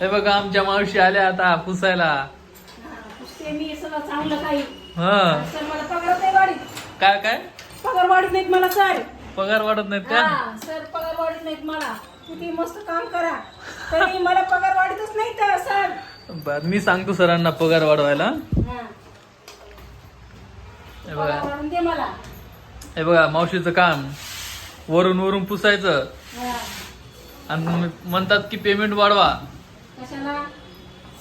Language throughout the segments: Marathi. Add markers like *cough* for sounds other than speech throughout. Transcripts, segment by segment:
हे बघा आमच्या मावशी आल्या आता पुसायला. हा, पुसते मी सगळं चांगलं काही. हा. सर मला पगार नाही वाढीत. काय काय? पगार वाढत नाहीत मला सर. पगार वाढत नाहीत का? हा सर पगार वाढत नाहीत मला. किती मस्त काम करा. तरी मला पगार वाढतच नाही तर सर. बर मी सांगतो सरांना पगार वाढवायला. हा, हे पगार बघा. वाढून दे मला. हे बघा मावशीचं काम. वरून वरून पुसायचं. हा, आणि म्हणतात की पेमेंट वाढवा. कशाला?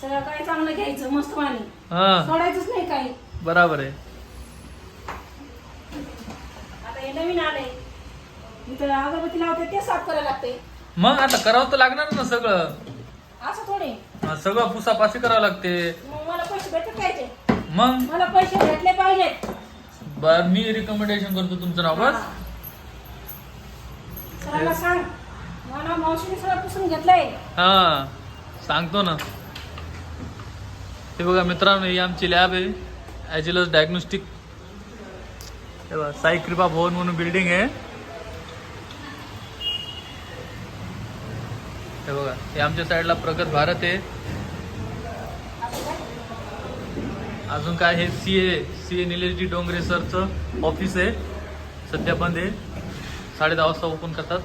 सगळं काय चांगलं घ्यायचं मस्त पाणी. हा. सोडायचंच नाही काही. बराबर आहे. आता हे नवीन आलंय. मी तर अगरबत्ती लावते ते साफ करायला लागते मग आता करावं तर लागणार ना सगळं. असं थोडे. हा, सगळं पुसापाशी करावं लागते. मग मला पैसे भेटत पाहिजे. मग? मला पैसे भेटले पाहिजेत बर मी रिकमेंडेशन करतो तुमचं नाव बस. सरांना सांग. मला मावशीने सगळं पुसून घेतलंय. हा. सांगतो ना. हे बघा मित्रांनो ही आमची लॅब आहे. ॲजिलस डायग्नोस्टिक हे बघा साई कृपा भवन म्हणून बिल्डिंग आहे. हे बघा हे आमच्या साईडला प्रगत भारत आहे. अजून काय हे C A C A Nilesh ji Dongre सरचं office आहे. सध्या बंद आहे. साडे दहा वाजता ओपन करतात.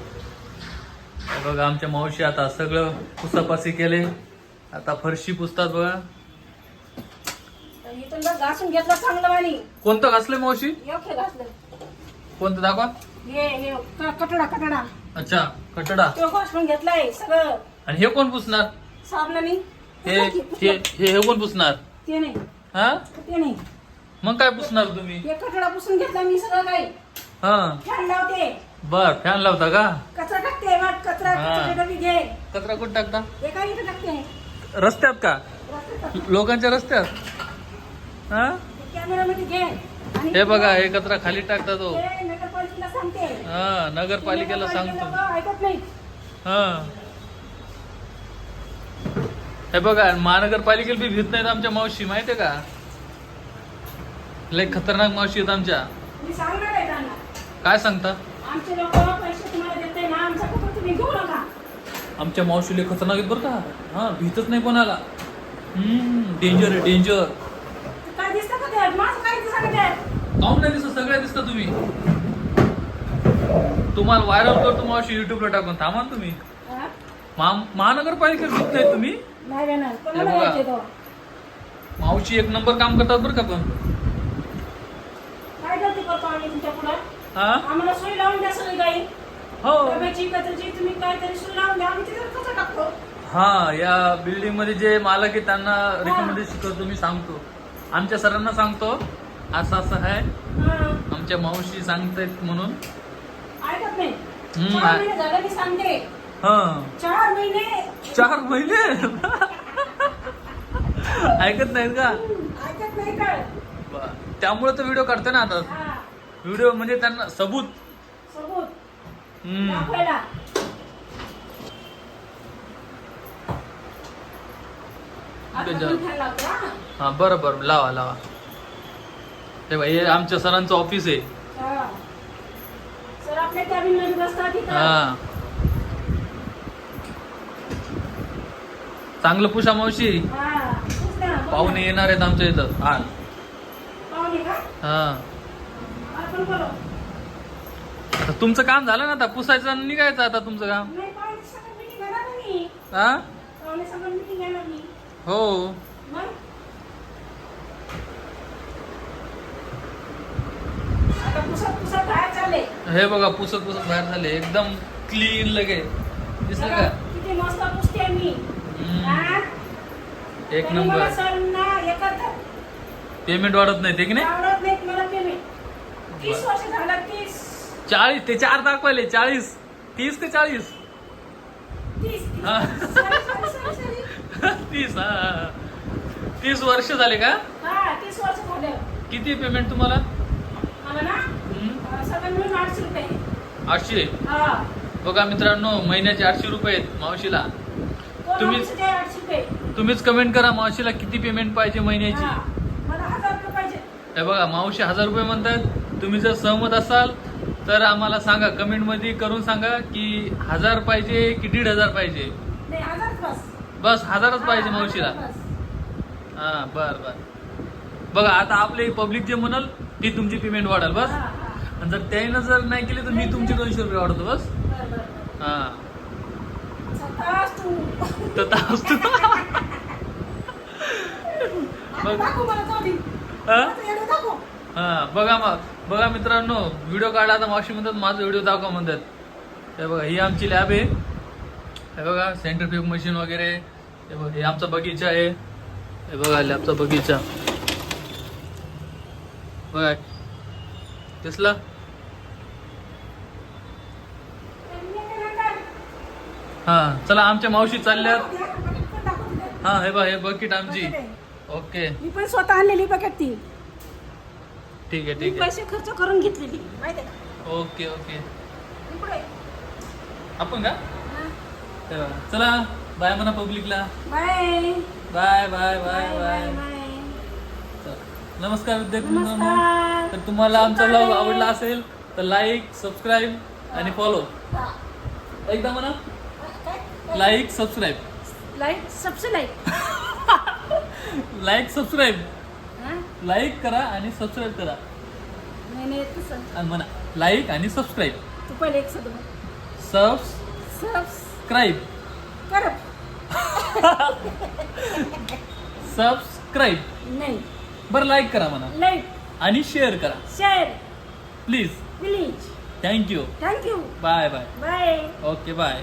बघा आमच्या मावशी आता सगळं पुसापासी केले. आता फरशी पुसतात बघा. इथून बघ घासून घेतलं चांगलं कोणतं घासलंय मावशी? योग्य घासलं कोणतं दाखवा. हे हे क- कटडा कटडा. अच्छा कटडा. तो घासून घेतलाय सगळं. आणि हे कोण पुसणार? साबणाने? हे हे हे हे कोण पुसणार? ते नाही. हा? ते नाही. मग काय पुसणार तुम्ही? हे कटडा पुसून घेतला मी सगळं काही. हा. फॅन लावते. बर फॅन लावता का? कचरा हा. कचरा कुठं टाकता? हे काय इथं टाकते रस्त्यात का. लोकांच्या रस्त्यात? हा? हे कॅमेरामध्ये घे. आणि हे बघा हे कचरा खाली टाकता तो. हे नगरपालिकेला सांगते. हा नगरपालिकेला सांगतो. लोकं ऐकत नाही. हा. हे बघा महानगरपालिकेला बी भीत नाहीत आमच्या मावशी माहितीये का? लय खतरनाक मावशी आहेत आमच्या. मी सांगणार आहे त्यांना. काय सांगता? आमचे लोक पैसे तुम्हाला देते ना आमचा तुम्ही घेऊ नका आमच्या मावशी लय खतरनाक आहेत बरं का? हा भीतच नाही कोणाला. डेंजर आहे डेंजर काय दिसतं का ते माझं काय दिसतं का ते काऊन नाही दिसत? सगळ्या दिसता तुम्ही. तुम्हाला व्हायरल करतो मावशी युट्यूबला टाकून. थांबा ना तुम्ही. हा? महा- महानगरपालिकेत तुम्ही? नाही देणार. कोणाला बघा. द्यायचे तो? मावशी एक नंबर काम करतात बरं का पण. काय गलती करतो आम्ही तुमच्या पुढं? हा? आम्हाला सोय लावून द्या सगळी काही हो. डब्याची कचऱ्याची तुम्ही काहीतरी सोय लावून द्या आम्ही तिथे कसं टाकतो हा या बिल्डिंगमध्ये जे मालक आहे त्यांना रिकमेंडेशन करतो मी सांगतो. आमच्या सरांना सांगतो. असं असं आहे. हा. आमच्या मावशी सांगतायत म्हणून. ऐकत नाही. हम्म, चार आ- महिने झाले मी सांगते. हा. चार महिने. चार महिने? ऐकत नाहीत का? ऐकत नाही. त्यामुळे तर व्हिडिओ काढते ना आता. हा. व्हिडिओ म्हणजे त्यांना सबूत. सबूत. हम्म. दाखवायला आता त्याच्यावर. पण फॅन लावते, हा. हा बरं बरं. लावा लावा. हे बघा, हे आमच्या सरांचं ऑफिस आहे. हा. हा. चांगलं पुषा मावशी. हा. पाहुणे येणार आहेत आमच्या इथं. हा? हा. आता तुमचं काम झालं ना आता? पुसायचं आणि निघायचं आता तुमचं काम. हा? हो. मग? आता पुसत पुसत बाहेर चालले. हे बघा पुसत पुसत बाहेर झाले. एकदम क्लीन लगे. दिसलं का? किती मस्त पुसते मी? एक नंबर. पेमेंट वाढत नाही ते की नाही? चाळीस ते चार दाखवायले चाळीस. तीस ते चाळीस. *laughs* तीस तीस. हा. तीस वर्ष झाले का? हा तीस वर्ष झालं. किती पेमेंट तुम्हाला? मला ना हम्म, अं, सगळं मिळून आठशे रुपये. आठशे? हा. बघा मित्रांनो महिन्याचे आठशे रुपये आहेत मावशीला. तुम्ही- तुम्हीच कमेंट करा मावशीला किती पेमेंट पाहिजे महिन्याची. हा. बघा मावशी हजार रुपये म्हणतात. तुम्ही जर सहमत असाल तर आम्हाला सांगा. कमेंटमध्ये करून सांगा की हजार पाहिजे की दीड हजार पाहिजे? बस हजारच पाहिजे मावशीला. हा बर बर बघा आता आपले पब्लिक जे म्हणाल ती तुमची पेमेंट वाढेल बस. आणि जर त्यानं जर नाही केली तर मी तुमचे दोनशे रुपये वाढवतो बस बर, बर, बर. हा तू तर तू. *laughs* हा? हा बघा मग बघा मित्रांनो व्हिडिओ काढा आता मावशी म्हणतात माझा व्हिडिओ दाखवा म्हणतात हे बघा ही आमची लॅब आहे हे बघा सेंट्रिफ्यूग मशीन वगैरे. हे बघा हे आमचा बगीचा आहे. हे बघा लॅबचा बगीचा. बघा दिसला? हा चला आमच्या मावशी चालल्यात. हा हे बघा हे बकेट आमची. ओके मी पण स्वतः आणलेली बघत ती. ठीक आहे ठीक आहे. पैसे खर्च करून घेतलेली माहिती ओके ओके आपण का? बघा. चला बाय म्हणा पब्लिकला bye bye bye bye bye. नमस्कार विद्यार्थी मित्रांनो. तर तुम्हाला आमचा ब्लॉग आवडला असेल तर लाईक सबस्क्राईब आणि फॉलो एकदा म्हणा. लाईक सबस्क्राईब लाईक सबसे लाईक सबस्क्राईब लाईक करा आणि सबस्क्राईब करा. म्हणा लाईक आणि सबस्क्राईब तू पहिले एक सबस्क्राईब सब कर सबस्क्राईब नाही. बरं लाईक करा म्हणा. लाईक आणि शेअर करा. Share please please thank you thank you bye bye bye okay bye